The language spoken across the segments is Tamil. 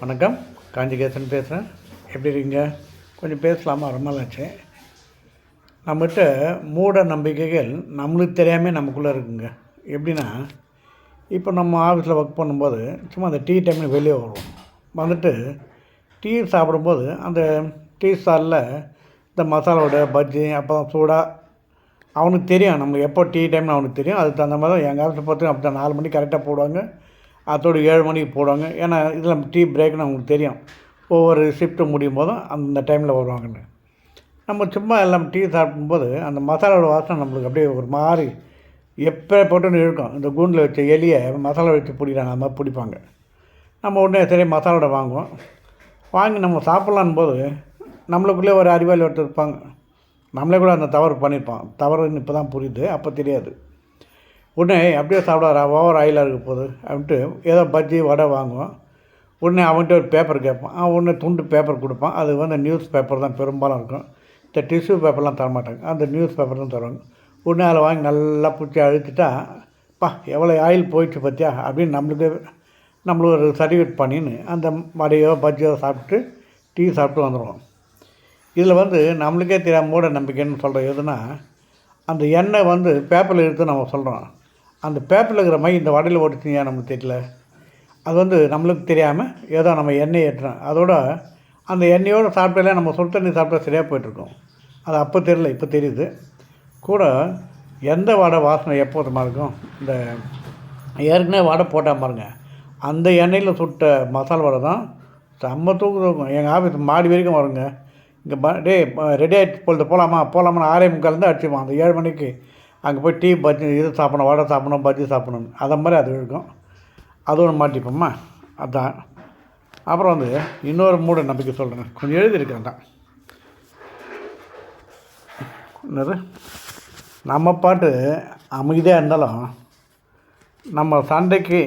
வணக்கம். காஞ்சிகேசன் பேசுகிறேன் எப்படி இருக்கீங்க? கொஞ்சம் பேசலாமா? ரொம்ப நாளாச்சு நம்மகிட்ட மூட நம்பிக்கைகள் நம்மளுக்கு தெரியாமல் நமக்குள்ளே இருக்குங்க. எப்படின்னா இப்போ நம்ம ஆஃபீஸில் ஒர்க் பண்ணும்போது சும்மா அந்த டீ டைமில் வெளியே வருவோம். வந்துட்டு டீ சாப்பிடும்போது அந்த டீ ஸ்டாலில் இந்த மசாலாவோட பஜ்ஜி அப்புறம் சூடாக அவனுக்கு தெரியும். நம்ம எப்போ டீ டைம்னு அவனுக்கு தெரியும். அதுக்கு தகுந்த மாதிரி தான் எங்கள் ஆஃபீஸில் பார்த்து அப்படி நாலு மணிக்கு கரெக்டாக போடுவாங்க. அதோடு ஏழு மணிக்கு போடுவாங்க. ஏன்னா இதில் டீ பிரேக்னு அவங்களுக்கு தெரியும். ஒவ்வொரு ஷிஃப்ட்டு முடியும் போதும் அந்த டைமில் வருவாங்கன்னு. நம்ம சும்மா எல்லாம் டீ சாப்பிடும்போது அந்த மசாலாவோட வாசனை நம்மளுக்கு அப்படியே ஒரு மாதிரி எப்போ போட்டுன்னு இருக்கும் இந்த கூண்டில் வச்ச எலியை மசாலா வச்சு பிடிக்கிறாங்க அந்த மாதிரி பிடிப்பாங்க. நம்ம உடனே சரி மசாலோட வாங்குவோம். வாங்கி நம்ம சாப்பிட்லான் போது நம்மளுக்குள்ளே ஒரு அறிவாளி ஒருத்தர் இருப்பாங்க. நம்மளே கூட அந்த தவறு பண்ணியிருப்போம் தவறுன்னு இப்போ தான் புரியுது அப்போ தெரியாது. உடனே அப்படியே சாப்பிடாரா ஓவர் ஆயிலாக இருக்க போகுது அப்படின்ட்டு ஏதோ பஜ்ஜி வடை வாங்குவோம் உடனே அவன்கிட்ட ஒரு பேப்பர் கேட்பான். அவன் உடனே துண்டு பேப்பர் கொடுப்பான். அது வந்து நியூஸ் பேப்பர் தான் பெரும்பாலும் இருக்கும். இந்த டிஷ்யூ பேப்பர்லாம் தரமாட்டாங்க. அந்த நியூஸ் பேப்பர் தான் தருவாங்க. உடனே அதில் வாங்கி நல்லா பிடிச்சி அழுத்திட்டா பா எவ்வளோ ஆயில் போயிடுச்சு பார்த்தியா? அப்படின்னு நம்மளுக்கு நம்மளுக்கு ஒரு சர்டிஃபிகேட் பண்ணின்னு அந்த வடையோ பஜ்ஜியோ சாப்பிட்டு டீ சாப்பிட்டு வந்துடுவோம். இதில் வந்து நம்மளுக்கே தெரியாம மூட நம்பிக்கைன்னு சொல்கிறது எதுனா அந்த எண்ணெய் வந்து பேப்பரில் எடுத்து நம்ம சொல்கிறோம். அந்த பேப்பரில் இருக்கிற மை இந்த வடையில் ஓட்டுச்சிங்க நமக்கு தெரியல. அது வந்து நம்மளுக்கு தெரியாமல் ஏதோ நம்ம எண்ணெய் ஏற்றுறோம். அதோட அந்த எண்ணெயோடு சாப்பிட்டாலே நம்ம சுடு தண்ணி சாப்பிட்டா சரியாக போயிட்டுருக்கோம். அது அப்போ தெரியல இப்போ தெரியுது. கூட எந்த வடை வாசனை எப்போதுமா இருக்கும்? இந்த ஏற்கனவே வடை போட்டால் பாருங்கள் அந்த எண்ணெயில் சுட்ட மசாலா வடை தான் செம்ம தூக்கு தூக்கும் எங்கள் ஆஃபீஸ் மாடி வரைக்கும் வருங்க. இங்கே டே ரெடி ஆகிட்டு பொழுது போகலாமா போகலாமா ஆறே முக்கால்ந்து அடிச்சுப்போம் அந்த ஏழு மணிக்கு. அங்கே போய் டீ பஜ்ஜி இது சாப்பிடணும் வடை சாப்பிடணும் பஜ்ஜி சாப்பிடணும் அதை மாதிரி அது இருக்கும். அது ஒன்று மாட்டிப்போம்மா அதான். அப்புறம் வந்து இன்னொரு மூட நம்பிக்கை சொல்கிறேன் கொஞ்சம் எழுதியிருக்கேன் தான் என்னது? நம்ம பாட்டு அமைதியாக இருந்தாலும் நம்ம சண்டைக்கு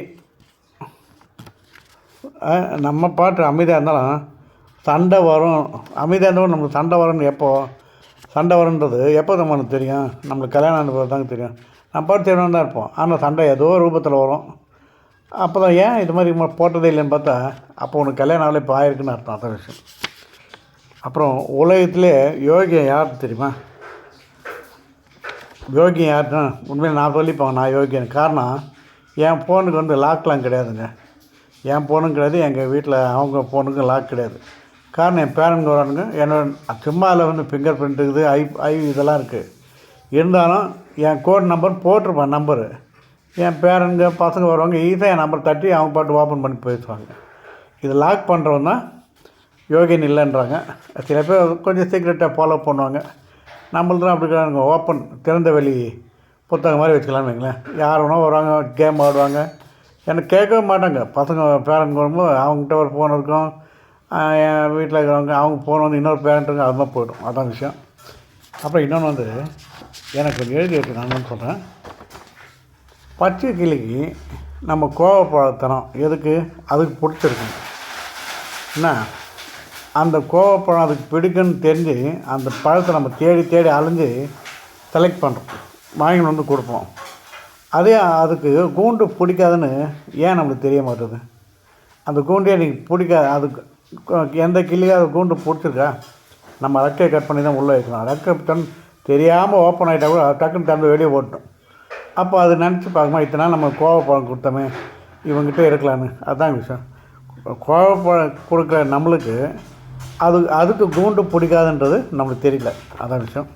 நம்ம பாட்டு அமைதியாக இருந்தாலும் சண்டை வரும். அமைதியாக இருந்தாலும் நம்மளுக்கு சண்டை வரும்னு எப்போது சண்டை வரும்ன்றது எப்போ நம்மளுக்கு தெரியும்? நம்மளுக்கு கல்யாணம் ஆனது தாங்க தெரியும். நம்ம பாட்டு தான் இருப்போம். ஆனால் சண்டை ஏதோ ரூபத்தில் வரும். அப்போ தான் ஏன் இது மாதிரி போட்டதே இல்லைன்னு பார்த்தா அப்போ உனக்கு கல்யாணம் ஆகல இப்போ ஆயிருக்குன்னு அர்த்தம். அதான் விஷயம். அப்புறம் உலகத்திலே யோகியம் யார் தெரியுமா? யோகியம் யாருன்னா உண்மையில் நான் சொல்லிப்பேன் நான் யோகியன். காரணம் என் ஃபோனுக்கு வந்து லாக்லாம் கிடையாதுங்க. என் ஃபோனும் கிடையாது எங்கள் வீட்டில் அவங்க ஃபோனுக்கும் லாக் கிடையாது. காரணம் என் பேரன் வரானுங்க. என்னோட சும்மா அதில் வந்து ஃபிங்கர் பிரிண்ட் இருக்குது ஐ ஐ இதெல்லாம் இருக்குது இருந்தாலும் என் கோட் நம்பர் போட்டிருப்பேன் நம்பரு என் பேரனுங்க பசங்க வருவாங்க ஈஸியாக என் நம்பர் தட்டி அவங்க பாட்டு ஓப்பன் பண்ணி பேசுவாங்க. இது லாக் பண்ணுறவன் தான் யோகியன் இல்லைன்றாங்க. சில பேர் கொஞ்சம் சீக்கிரட்டாக ஃபாலோ பண்ணுவாங்க. நம்மள்தான் அப்படி இருக்காங்க ஓப்பன் திறந்த வெளி புத்தகம் மாதிரி வச்சுக்கலாம்னு வைங்களேன். யார் வேணால் வருவாங்க கேம் ஆடுவாங்க. எனக்கு கேட்கவே மாட்டாங்க. பசங்க பேரன் வரும்போது அவங்ககிட்ட ஒரு ஃபோன் இருக்கும். வீட்டில் இருக்கிறவங்க அவங்க ஃபோன் வந்து இன்னொரு பேரண்ட்டுங்க அது மாதிரி போய்டும். அதான் விஷயம். அப்புறம் இன்னொன்று வந்து எனக்கு கொஞ்சம் எழுதி வச்சு நான் சொல்கிறேன் பச்சை கிளிக்கு நம்ம கோவப்பழத்தனம் எதுக்கு? அதுக்கு பிடிச்சிருக்கு என்ன? அந்த கோவப்பழம் அதுக்கு பிடிக்குன்னு தெரிஞ்சு அந்த பழத்தை நம்ம தேடி தேடி அலைஞ்சு செலக்ட் பண்ணுறோம் வாங்கிட்டு வந்து கொடுப்போம். அதே அதுக்கு கூண்டு பிடிக்காதுன்னு ஏன் நம்மளுக்கு தெரிய மாட்டுது? அந்த கூண்டு எனக்கு பிடிக்காது அதுக்கு எந்த கிளியும் அதை கூண்டு பிடிச்சிருக்கா? நம்ம ரெக்கையை கட் பண்ணி தான் உள்ளே வைக்கணும். ரெக்கை தன் தெரியாமல் ஓப்பன் ஆகிட்டா கூட டக்குன்னு திறந்து வெளியே ஓட்டணும் அப்போ அது நினச்சி பார்க்குமா இத்தனை நாள் நம்ம கோவப்பழம் கொடுத்தோமே இவங்ககிட்ட இருக்கலான்னு? அதுதான் விஷயம். கோவப்பழம் கொடுக்குற நம்மளுக்கு அது அதுக்கு கூண்டு பிடிக்காதுன்றது நம்மளுக்கு தெரியல. அதான் விஷயம்.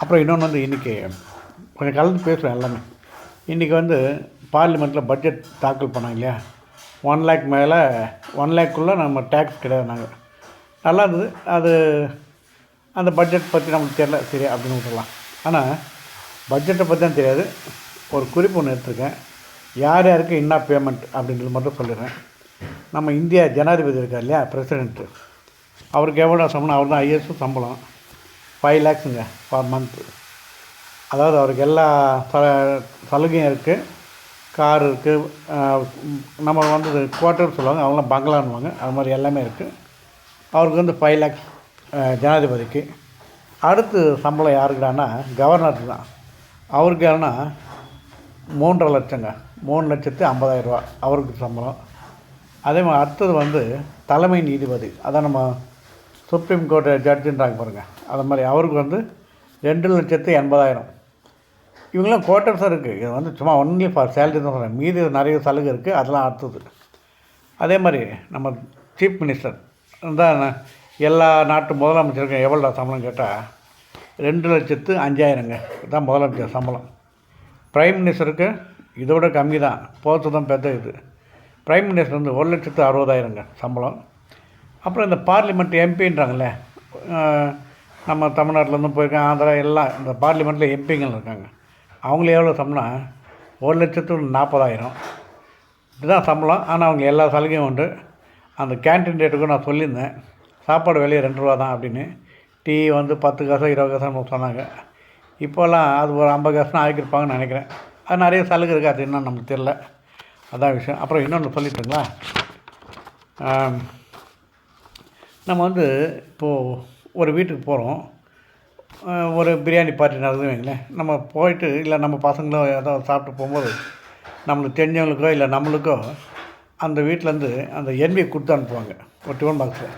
அப்புறம் இன்னொன்று வந்து இன்றைக்கி கொஞ்சம் கலந்து பேசுவேன் எல்லாமே. இன்றைக்கி வந்து பார்லிமெண்ட்டில் பட்ஜெட் தாக்கல் பண்ணாங்க இல்லையா? ஒன் லேக் மேலே ஒன் லேக்குள்ளே நம்ம டேக்ஸ் கிடையாது நாங்கள் நல்லா இருந்தது. அது அந்த பட்ஜெட் பற்றி நமக்கு தெரியல. சரி அப்படின்னு விட்டுலாம் ஆனால் பட்ஜெட்டை பற்றி தான் தெரியாது. ஒரு குறிப்பு ஒன்று எடுத்திருக்கேன். யார் யாருக்கு என்ன பேமெண்ட் அப்படின்றது மட்டும் சொல்லிடுறேன். நம்ம இந்தியா ஜனாதிபதி இருக்கார் இல்லையா பிரசிடென்ட்டு அவருக்கு எவ்வளோ சம்பளம்? அவர் தான் ஐஎஸ்ஸும் சம்பளம். ஃபைவ் லேக்ஸுங்க பர் மந்த்து அதாவது அவருக்கு எல்லா ச சலுகையும் இருக்குது கார் இருக்குது நம்ம வந்து குவார்ட்டர் சொல்லுவாங்க அவங்களாம் பங்களான்வாங்க அது மாதிரி எல்லாமே இருக்குது அவருக்கு வந்து ஃபைவ் லேக்ஸ் ஜனாதிபதிக்கு. அடுத்து சம்பளம் யாருக்குடான்னா கவர்னருக்கு தான். அவருக்கு யாருன்னா மூன்றரை லட்சங்க. மூணு லட்சத்து ஐம்பதாயிரரூவா அவருக்கு சம்பளம். அதே மாதிரி அடுத்தது வந்து தலைமை நீதிபதி. அதான் நம்ம சுப்ரீம் கோர்ட்டு ஜட்ஜுன்றாங்க பாருங்கள் அது மாதிரி அவருக்கு வந்து ரெண்டு லட்சத்து எண்பதாயிரம். இவங்களாம் குவார்ட்டர்ஸும் இருக்குது இது வந்து சும்மா ஒன்லி ஃபார் சேலரி தான் சொல்கிறேன் மீதி நிறைய சலுகை இருக்குது அதெல்லாம் அடுத்தது. அதே மாதிரி நம்ம சீஃப் மினிஸ்டர் தான் எல்லா நாட்டு முதலமைச்சருக்கும் எவ்வளோ சம்பளம் கேட்டால் ரெண்டு லட்சத்து அஞ்சாயிரங்க. இதுதான் முதலமைச்சர் சம்பளம். ப்ரைம் மினிஸ்டருக்கு இதோட கம்மி தான். போகிறது தான் பெத்த இது. ப்ரைம் மினிஸ்டர் வந்து ஒரு லட்சத்து அறுபதாயிரங்க சம்பளம். அப்புறம் இந்த பார்லிமெண்ட் எம்பின்றாங்களே நம்ம தமிழ்நாட்டிலேருந்து போயிருக்கேன் ஆந்திரா எல்லாம் இந்த பார்லிமெண்ட்டில் எம்பிங்கள் இருக்காங்க. அவங்கள எவ்வளோ சம்பளம்? ஒரு லட்சத்து நாற்பதாயிரம். இதுதான் சம்பளம். ஆனால் அவங்க எல்லா சலுகையும் உண்டு. அந்த கேன்டீன் ரேட்டுக்கும் நான் சொல்லியிருந்தேன். சாப்பாடு விலையை ரெண்டு ரூபா தான் அப்படின்னு. டீ வந்து பத்து காசு இருபது காசு சொன்னாங்க. இப்போல்லாம் அது ஒரு ஐம்பது காசுனா ஆக்கியிருப்பாங்கன்னு நினைக்கிறேன். அது நிறைய சலுகை இருக்குது அது இன்னும் நமக்கு தெரில அதான் விஷயம். அப்புறம் இன்னொன்று சொல்லிட்டுங்களா? நம்ம வந்து இப்போது ஒரு வீட்டுக்கு போகிறோம் ஒரு பிரியாணி பார்ட்டி நடக்குதுன்னு வைங்களேன். நம்ம போயிட்டு இல்லை நம்ம பசங்களோ ஏதோ சாப்பிட்டு போகும்போது நம்மளுக்கு தெரிஞ்சவங்களுக்கோ இல்லை நம்மளுக்கோ அந்த வீட்டிலேருந்து அந்த எண்பியை கொடுத்து அனுப்புவாங்க. ஒரு டிஃபன் பாக்ஸில்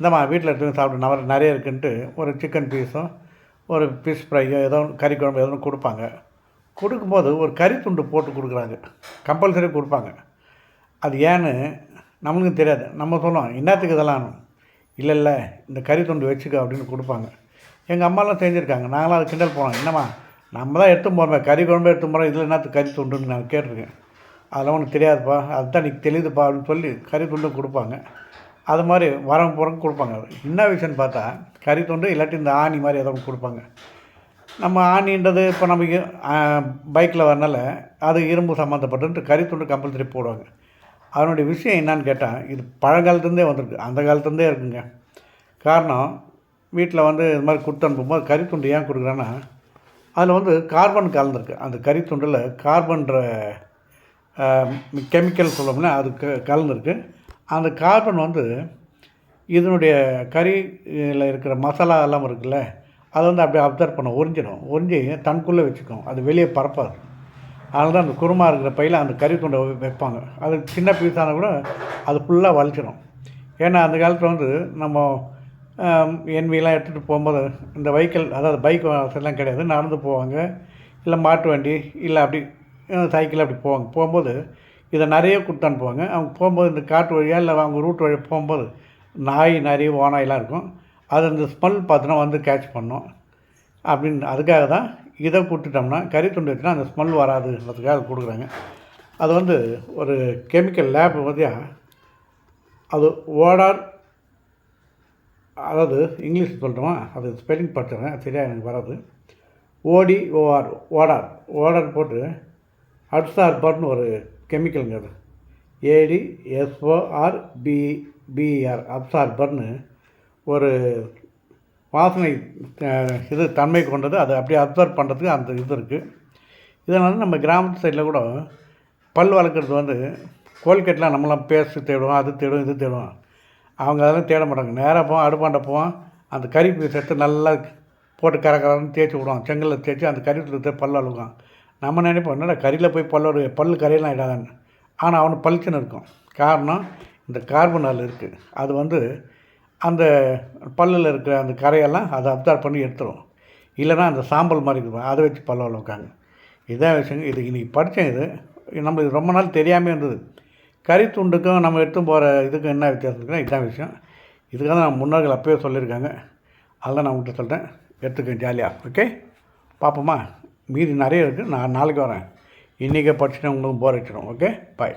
இந்தம்மா வீட்டில் எடுத்து சாப்பிட்டு நவர நிறைய இருக்குன்ட்டு ஒரு சிக்கன் பீஸும் ஒரு ஃபிஷ் ஃப்ரையோ ஏதோ கறி குழம்பு ஏதோ ஒன்று கொடுப்பாங்க. கொடுக்கும்போது ஒரு கறி துண்டு போட்டு கொடுக்குறாங்க. கம்பல்சரி கொடுப்பாங்க. அது ஏன்னு நம்மளுக்கும் தெரியாது. நம்ம சொல்லுவோம் என்னத்துக்கு இதெல்லாம்? இல்லை இல்லை இந்த கறி துண்டு வச்சுக்க அப்படின்னு கொடுப்பாங்க. எங்கள் அம்மாலாம் செஞ்சுருக்காங்க நாங்களாம் அது கிண்டல் போனோம் என்னம்மா நம்ம தான் எடுத்து போகிறோம் கறி குழம்பு எடுத்து போகிறோம் இதில் என்னத்துக்கு கறி துண்டுன்னு நான் கேட்டிருக்கேன். அதெல்லாம் உனக்கு தெரியாதுப்பா. அதுதான் நீ தெரியுதுப்பா அப்படின்னு சொல்லி கறி துண்டு கொடுப்பாங்க. அது மாதிரி வரவங்க போகிறவங்க கொடுப்பாங்க. என்ன விஷயம்னு பார்த்தா கறி துண்டு இல்லாட்டி இந்த ஆணி மாதிரி ஏதோ ஒன்று கொடுப்பாங்க. நம்ம ஆணின்றது இப்போ நமக்கு பைக்கில் வரனால அது இரும்பு சம்மந்தப்பட்டு கறி துண்டு கம்பல்சரி போடுவாங்க. அதனுடைய விஷயம் என்னன்னு கேட்டால் இது பழங்காலத்துலேருந்தே வந்திருக்கு. அந்த காலத்துலேருந்தே இருக்குங்க. காரணம் வீட்டில் வந்து இது மாதிரி கொடுத்து அனுப்பும்போது கறித்துண்டு ஏன் கொடுக்குறேன்னா அதில் வந்து கார்பன் கலந்துருக்கு. அந்த கறித்துண்டில் கார்பன்ற கெமிக்கல் சொல்லோம்னா அது க கலந்துருக்கு. அந்த கார்பன் வந்து இதனுடைய கறியில் இருக்கிற மசாலா எல்லாம் இருக்குல்ல அதை வந்து அப்படியே அப்சர்வ் பண்ண உறிஞ்சிடும். உறிஞ்சி தனக்குள்ளே வச்சுக்கும். அது வெளியே பரப்பாது. அதனால தான் அந்த குருமா இருக்கிற பையில் அந்த கறி துண்டை வைப்பாங்க. அது சின்ன பீஸானால் கூட அது ஃபுல்லாக வலிச்சிடும் ஏன்னா அந்த காலத்தில் வந்து நம்ம என்விலாம் எடுத்துகிட்டு போகும்போது இந்த வெஹிக்கிள் அதாவது பைக் வசதிலாம் கிடையாது நடந்து போவாங்க. இல்லை மாட்டு வண்டி இல்லை அப்படி சைக்கிள் அப்படி போவாங்க. போகும்போது இதை நிறைய கொடுத்து அனுப்புவாங்க. அவங்க போகும்போது இந்த காட்டு வழியாக இல்லை அவங்க ரூட் வழியாக போகும்போது நாய் நிறைய ஓனாயெல்லாம் இருக்கும். அது அந்த ஸ்மெல் பார்த்தோன்னா வந்து கேட்ச் பண்ணோம். அப்படின்னு அதுக்காக தான் இதை கொடுத்துட்டோம்னா கறி துண்டு வச்சுனா அந்த ஸ்மெல் வராதுன்றதுக்காக கொடுக்குறாங்க. அது வந்து ஒரு கெமிக்கல் லேப் பார்த்தியா அது ஓடார் அதாவது இங்கிலீஷ் சொல்கிறோமா அது ஸ்பெல்லிங் படிச்சிடுறேன் சரியாக எனக்கு வராது. ஓடி ஓஆர் ஓடார் ஓடார் போட்டு அட்சார்பர்னு ஒரு கெமிக்கலுங்க அது. A D S O R B B R அப்சார்பர்னு ஒரு வாசனை இது தன்மை கொண்டது. அதை அப்படியே அப்சர்வ் பண்ணுறதுக்கு அந்த இது இருக்குது இதனால் நம்ம கிராமத்து சைடில் கூட பல் வளர்க்குறது வந்து கோல்கேட்லாம் நம்மளாம் பேஸ்ட் தேடுவோம் அது தேடுவோம் இது தேடுவோம். அவங்க அதெல்லாம் தேட மாட்டாங்க. நேராக போவோம் அடுப்பாண்ட போவோம் அந்த கறி பீஸ் நல்லா போட்டு கர தேய்ச்சி விடுவோம் செங்கலில் தேய்ச்சி அந்த கறி எடுத்து பல் அழுகும் நம்ம நினைப்போம் என்னடா கறியில் போய் பல்லோடு பல் கரையெல்லாம் இடாதான்னு. ஆனால் அவனுக்கு பளிச்சுன்னு இருக்கும். காரணம் இந்த கார்பன் அதில் இருக்குது அது வந்து அந்த பல்லில் இருக்கிற அந்த கரையெல்லாம் அதை அப்சார்ப் பண்ணி எடுத்துரும். இல்லைன்னா அந்த சாம்பல் மாதிரி இருக்கும். அதை வச்சு பல்ல வைக்காங்க இதான் விஷயம். இது இன்றைக்கி படித்தேன் இது. நம்மளுக்கு ரொம்ப நாள் தெரியாமல் இருந்தது. கறி துண்டுக்கும் நம்ம எடுத்து போகிற இதுக்கும் என்ன வித்தியாசம் இருக்குன்னா இதுதான் விஷயம். இதுக்காக நான் முன்னோர்கள் அப்போயே சொல்லியிருக்காங்க. அதெல்லாம் நான் உங்கள்கிட்ட சொல்கிறேன் எடுத்துக்கேன் ஜாலியாக ஓகே பார்ப்போமா. மீதி நிறைய இருக்குது நான் நாளைக்கு வரேன். இன்றைக்கே படிச்சுட்டு உங்களுக்கு போர் அடிச்சிடும் ஓகே பாய்